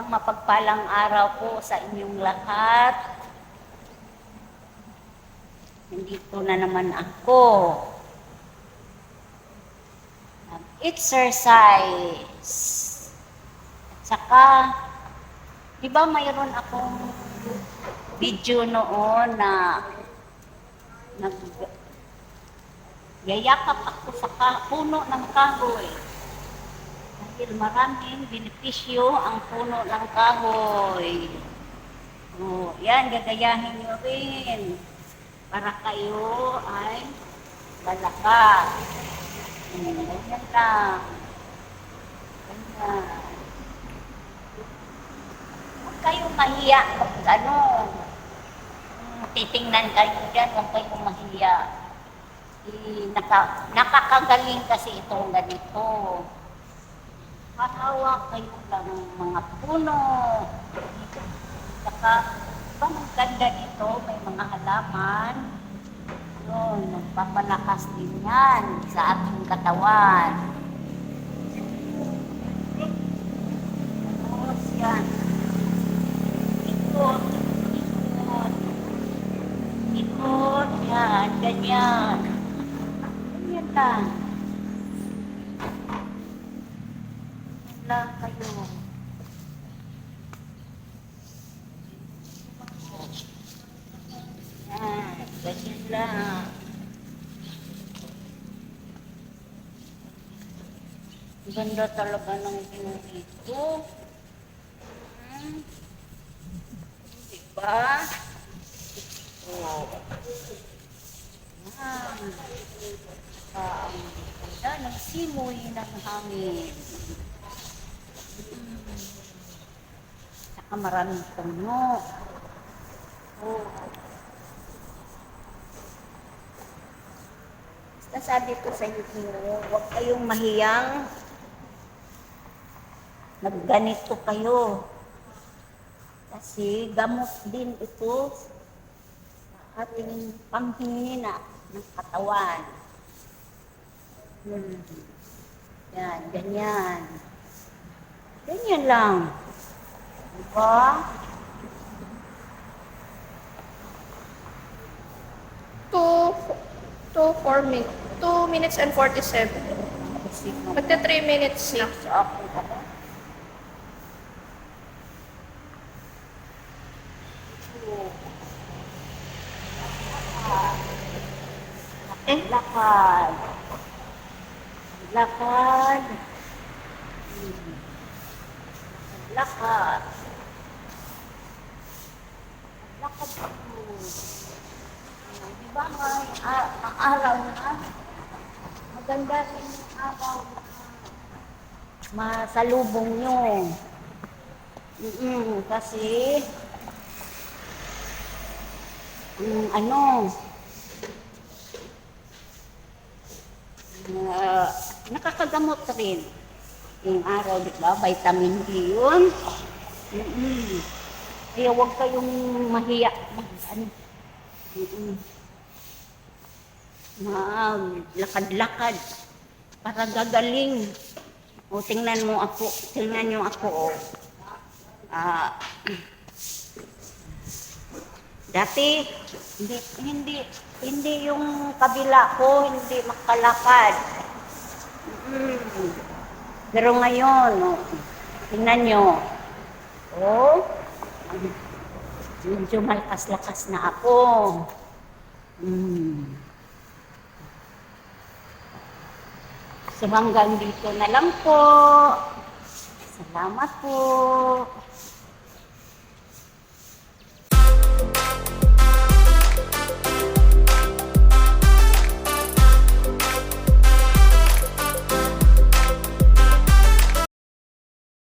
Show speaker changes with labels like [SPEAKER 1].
[SPEAKER 1] Isang mapagpalang araw po sa inyong lahat. Nandito na naman ako. Exercise. At saka, di ba mayroon akong video noon na nag yayakap ako sa puno ng kahoy. Dahil maraming benepisyo ang puno ng kahoy. Oh, yan, gagayahin nyo rin. Para kayo ay lalakas. Hmm, ganyan lang. Ganyan. Huwag kayong mahiya pag ano. Hmm, titingnan kayo dyan, huwag kayong mahiya. Eh, naka, nakakagaling kasi itong ganito. Hatawa kayo ng mga puno. Saka, ba ang ganda dito, may mga halaman. Yun, nagpapalakas din yan sa ating katawan. Tapos yan. Ikot, ikot. Ikot, yan, ganyan. Ganyan lang. Ganyan lang kayo. Yan, ganyan lang. Ganda talaga ng view dito. Hmm. Diba? Oh. Yan. Ah, ang ganda ng simoy ng hangin. Hmm. Saka maraming puno. Oh. Basta sabi ko sa inyo, huwag kayong mahiyang nagganito kayo. Kasi gamot din ito sa ating panghihina ng katawan. Hmm. Yan, ganyan. Ganyan lang. Diba?
[SPEAKER 2] Two, two, four minutes. Two minutes and 47.
[SPEAKER 1] Kasi nung
[SPEAKER 2] Magta three minutes na.
[SPEAKER 1] ako. Lakad. Lakad. Lakad. Lakad ako. Ah, Di ba may ang araw na? Maganda rin yung araw na masalubong nyo. Mm kasi mm, ano ah, nakakagamot rin yung araw, di ba? Vitamin D yun. Mm Kaya huwag kayong mahiya. Ano, mm lakad-lakad para gagaling. O, tingnan mo ako, tingnan niyo ako. Ah, dati, hindi, hindi, hindi yung kabila ko, hindi makalakad. Mm. Pero ngayon, o, tingnan niyo. Oh, medyo malakas-lakas na ako. Mm. So hanggang dito na lang po. Salamat po.